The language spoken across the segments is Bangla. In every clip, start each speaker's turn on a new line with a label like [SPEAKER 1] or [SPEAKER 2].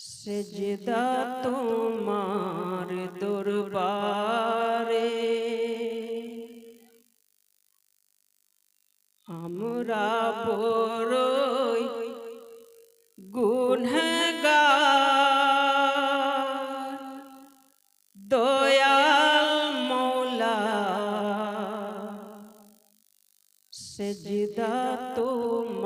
[SPEAKER 1] সেজদা তোমার দুর্বারে। আমরা বড়ই গুনগার দয়াল মৌলা। সেজদা তোমার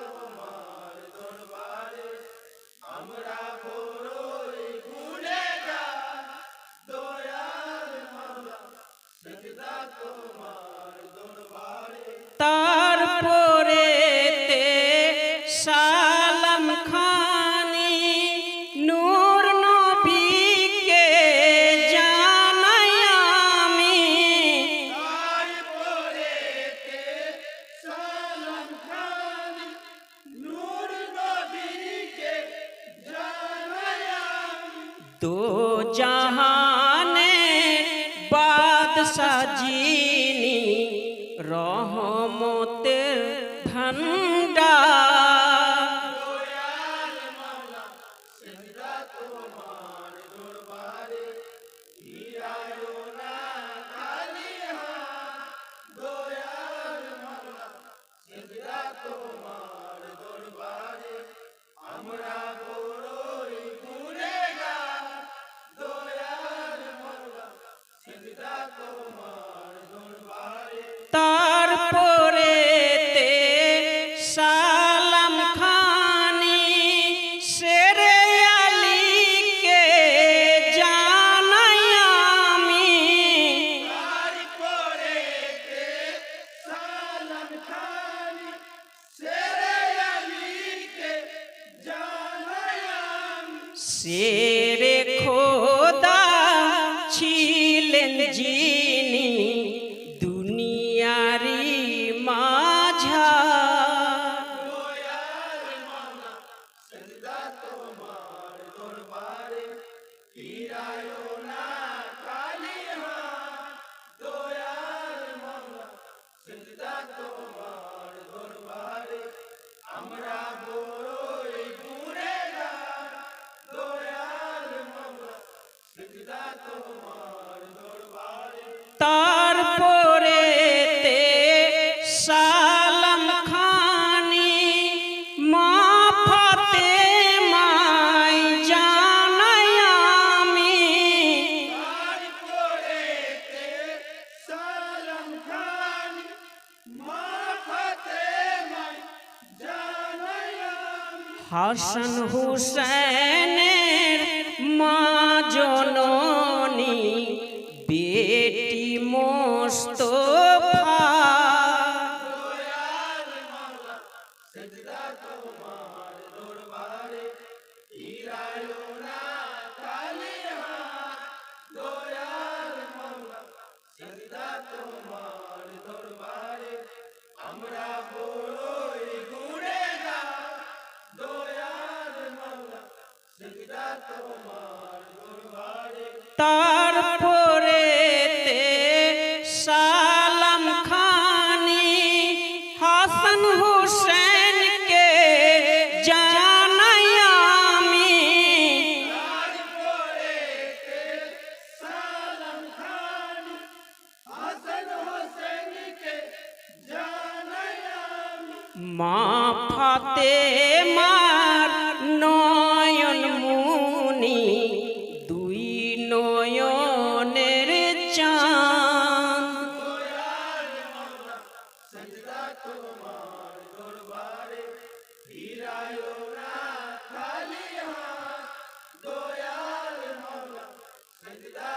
[SPEAKER 1] Oh, तो जहाँ de হাসন হুসেন মা জননী বেটি মস্ত তা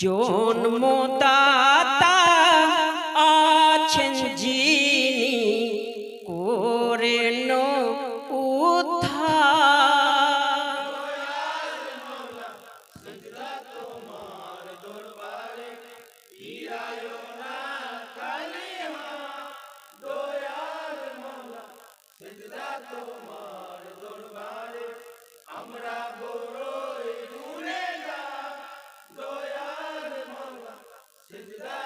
[SPEAKER 1] জন্মদাতা আছেন যিনি করেন উদ্ধার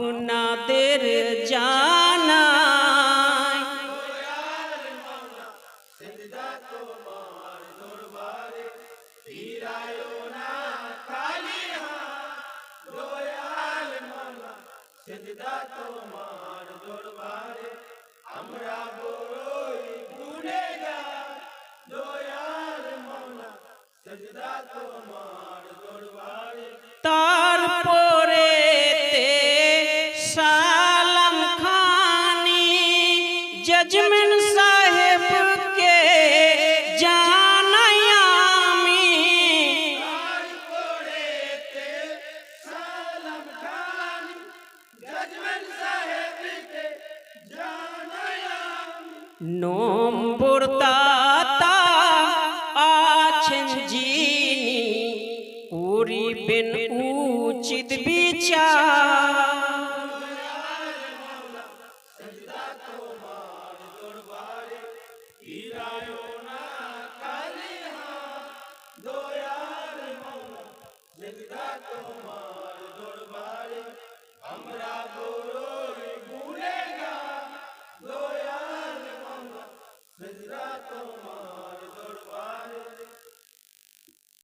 [SPEAKER 1] আপনাদের জানাই। তারপরে সাহেবকে জানাই আমি। নম্বর দাতা আছেন যিনি করিবেন উচিত বিচার।
[SPEAKER 2] আমরা